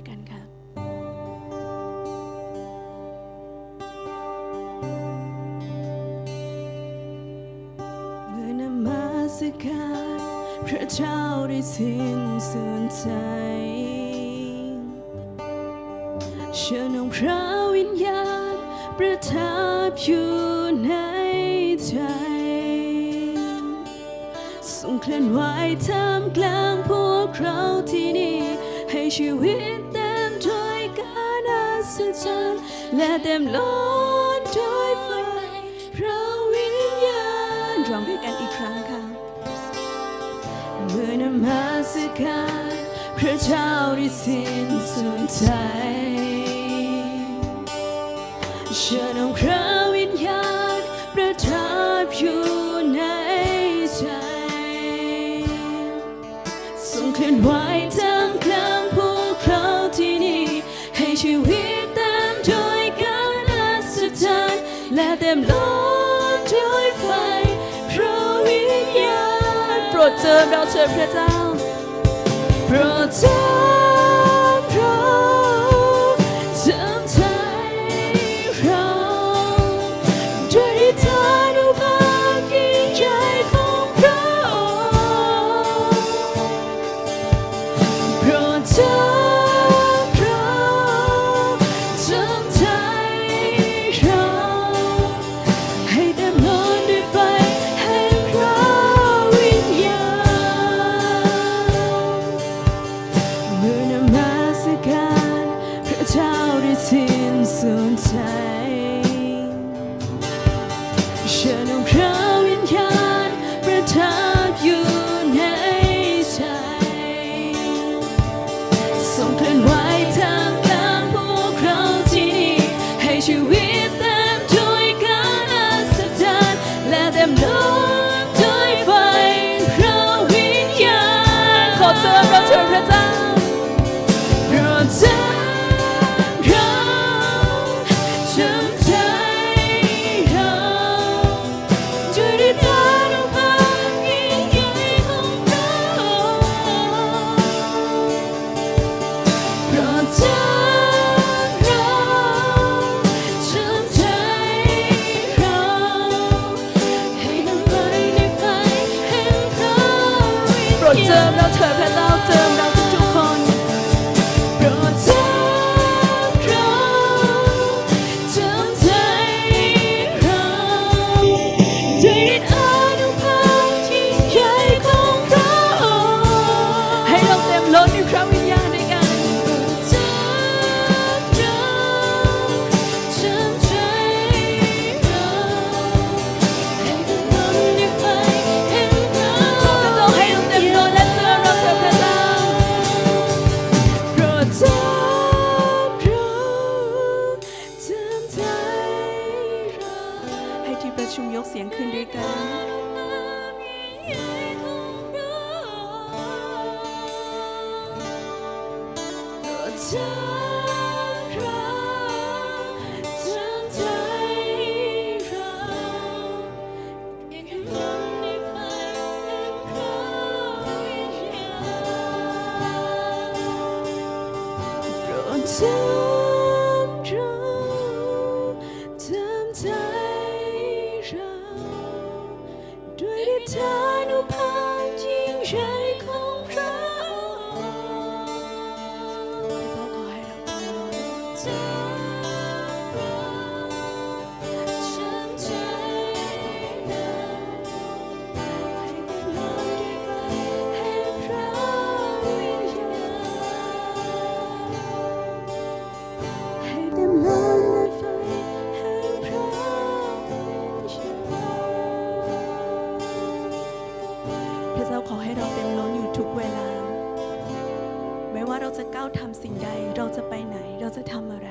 ด้วยกันค่ะสการพระเจ้าได้สิ้นสุดใจเชิญองค์พระวิญญาณประทับอยู่ในใจทรงเคลื่อนไหวท่ามกลางพวกเราที่นี่ ให้ชีวิตเต็มด้วยการอัศจรรย์และเต็มล้นด้วยไฟพระวิญญาณร้องด้วยกันอีกครั้งค่ะเมื่อนมาสการพระเจ้าได้สิ้นสุดใจเชิญองค์พระ เจิญเราเชิญพระเจ้าโปรดเชิญ ใจฉันต้อง ชุมยกเสียงขึ้นด้วยกัน to ธานุภาพยิ่งใหญ่งระอ จ้าทำสิ่งใด เราจะไปไหน เราจะทำอะไร